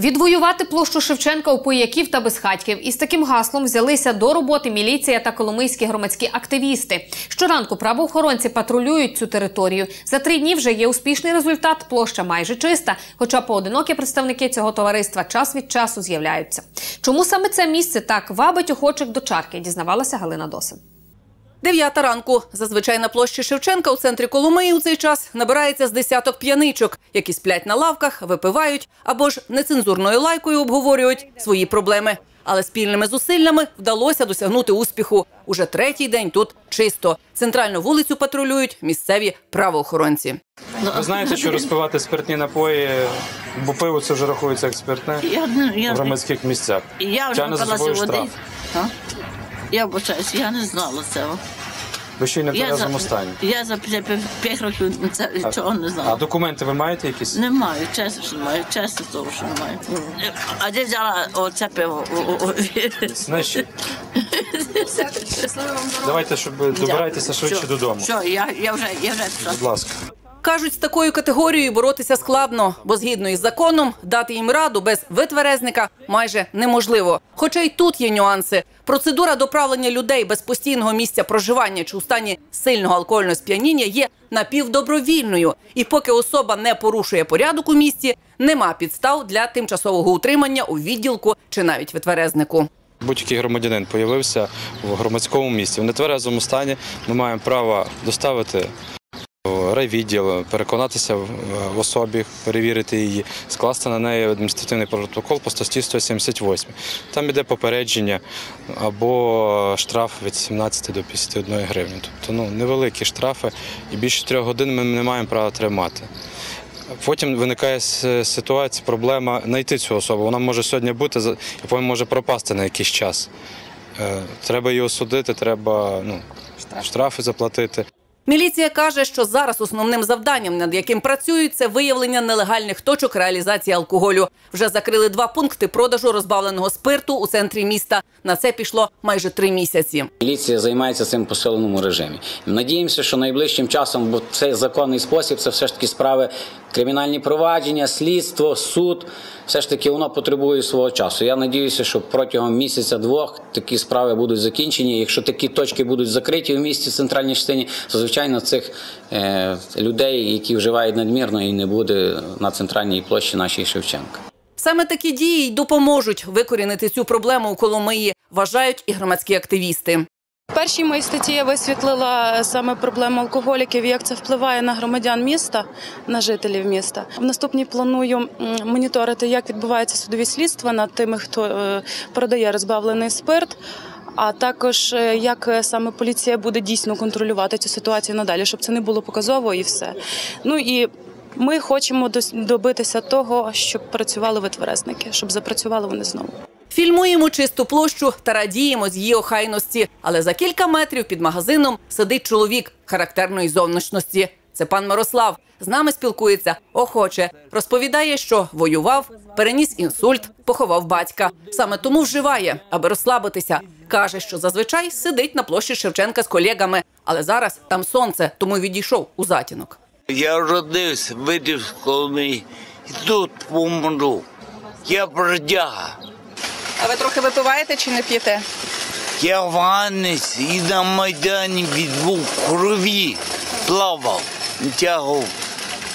Відвоювати площу Шевченка у пояків та безхатьків із таким гаслом взялися до роботи міліція та коломийські громадські активісти. Щоранку правоохоронці патрулюють цю територію. За три дні вже є успішний результат. Площа майже чиста. Хоча поодинокі представники цього товариства час від часу з'являються. Чому саме це місце так вабить охочих до чарки? Дізнавалася Галина Досин. Дев'ята ранку. Зазвичай на площі Шевченка у центрі Коломиї у цей час набирається з десяток п'яничок, які сплять на лавках, випивають або ж нецензурною лайкою обговорюють свої проблеми. Але спільними зусиллями вдалося досягнути успіху. Уже третій день тут чисто. Центральну вулицю патрулюють місцеві правоохоронці. Ви знаєте, що розпивати спиртні напої, бо пиво це вже рахується як спиртне Я, я, в громадських місцях. я вже Тягне за собою штраф. Я вибачаюсь, я не знала цього. Ви ще й не в Я за, тверезому стані. я за 5 років це, цього не А документи ви маєте якісь? Немає, чесно, що немає, чесно того, що немає. А де взяла оце пиво? О, о, о. Знаєш, давайте, щоб добирайтеся швидше Все, додому. Все, я, я вже, я вже пішла. Будь ласка. Кажуть, з такою категорією боротися складно, бо згідно із законом дати їм раду без витверезника майже неможливо. Хоча й тут є нюанси. Процедура доправлення людей без постійного місця проживання чи у стані сильного алкогольного сп'яніння є напівдобровільною. І поки особа не порушує порядок у місті, нема підстав для тимчасового утримання у відділку чи навіть витверезнику. Будь-який громадянин появився в громадському місці в нетверезому стані. Ми маємо право доставити райвідділ, переконатися в особі, перевірити її, скласти на неї адміністративний протокол по статті 178. Там іде попередження або штраф від 17 до 51 гривні. Тобто ну, невеликі штрафи, і більше трьох годин ми не маємо права тримати. Потім виникає ситуація, проблема знайти цю особу. Вона може сьогодні бути і потім може пропасти на якийсь час. Е, Треба її осудити, треба ну, штрафи заплатити. Міліція каже, що зараз основним завданням, над яким працюють, це виявлення нелегальних точок реалізації алкоголю. Вже закрили два пункти продажу розбавленого спирту у центрі міста. На це пішло майже три місяці. Міліція займається цим посиленому режимі. Надіємося, що найближчим часом, бо цей законний спосіб, це все ж таки справи кримінальні провадження, слідство, суд. Все ж таки воно потребує свого часу. Я надіюся, що протягом місяця-двох такі справи будуть закінчені. Якщо такі точки будуть закриті в місті в центральній частині, то звичайно цих е, людей, які вживають надмірно, і не буде на центральній площі нашій Шевченка. Саме такі дії й допоможуть викорінити цю проблему у Коломиї, вважають і громадські активісти. В першій моїй статті я висвітлила саме проблему алкоголіків, як це впливає на громадян міста, на жителів міста. В наступній планую моніторити, як відбувається судові слідства над тими, хто е, продає розбавлений спирт. А також е, як е, саме поліція буде дійсно контролювати цю ситуацію надалі, щоб це не було показово і все. Ну і ми хочемо добитися того, щоб працювали витверезники, щоб запрацювали вони знову. Фільмуємо чисту площу та радіємо з її охайності. Але за кілька метрів під магазином сидить чоловік характерної зовнішності. Це пан Мирослав. З нами спілкується охоче. Розповідає, що воював, переніс інсульт, поховав батька. Саме тому вживає, аби розслабитися. Каже, що зазвичай сидить на площі Шевченка з колегами, але зараз там сонце, тому відійшов у затінок. Я родився, виріс в Коломиї і тут помру. Я бродяга. А ви трохи випиваєте чи не п'єте? Я ванець і на Майдані відбув крові, плавав, тягав,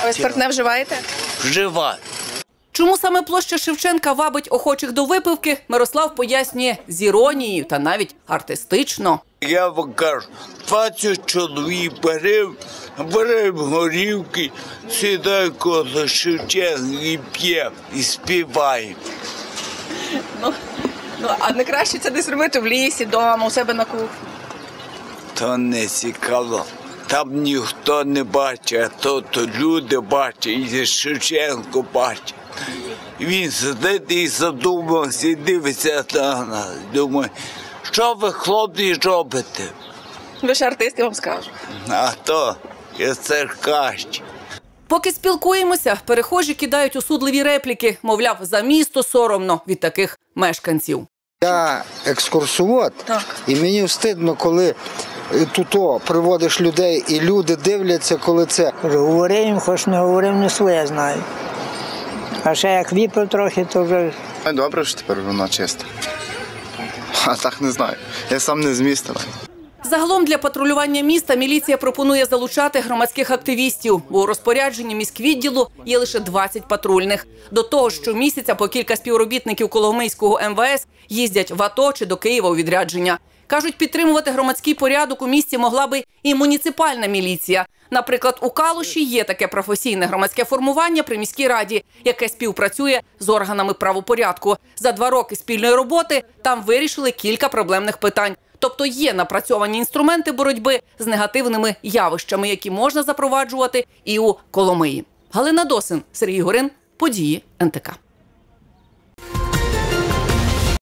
А ви спиртне вживаєте? жива. Чому саме площа Шевченка вабить охочих до випивки, Мирослав пояснює з іронією та навіть артистично. Я вам кажу, 20 чоловік берем, берем горівки, сідай коло Шевченка і п'ємо, і співаємо. Ну а не краще це десь робити в лісі, вдома, у себе на кухні. То не цікаво. Там ніхто не бачить, а то, то люди бачать, і Шевченко бачить. Він сидить і задумався, і дивиться на нас. Думає, що ви, хлопці, робите? Ви ж артист, я вам скажу. А то я циркач. Поки спілкуємося, перехожі кидають осудливі репліки, мовляв, за місто соромно від таких мешканців. Я екскурсовод, і мені встидно, коли тут приводиш людей, і люди дивляться, коли це. Кажу, говори їм, хоч не говорив, не своє знаю. А ще як віпив трохи, то вже Ну, Добре, що тепер воно чисте. А так не знаю. Я сам не з міста. Загалом для патрулювання міста міліція пропонує залучати громадських активістів. У розпорядженні міськвідділу є лише 20 патрульних. До того ж, щомісяця по кілька співробітників Коломийського МВС їздять в АТО чи до Києва у відрядження. Кажуть, підтримувати громадський порядок у місті могла би і муніципальна міліція. Наприклад, у Калуші є таке професійне громадське формування при міській раді, яке співпрацює з органами правопорядку. За два роки спільної роботи там вирішили кілька проблемних питань. Тобто є напрацьовані інструменти боротьби з негативними явищами, які можна запроваджувати і у Коломиї. Галина Досин, Сергій Горин, події НТК.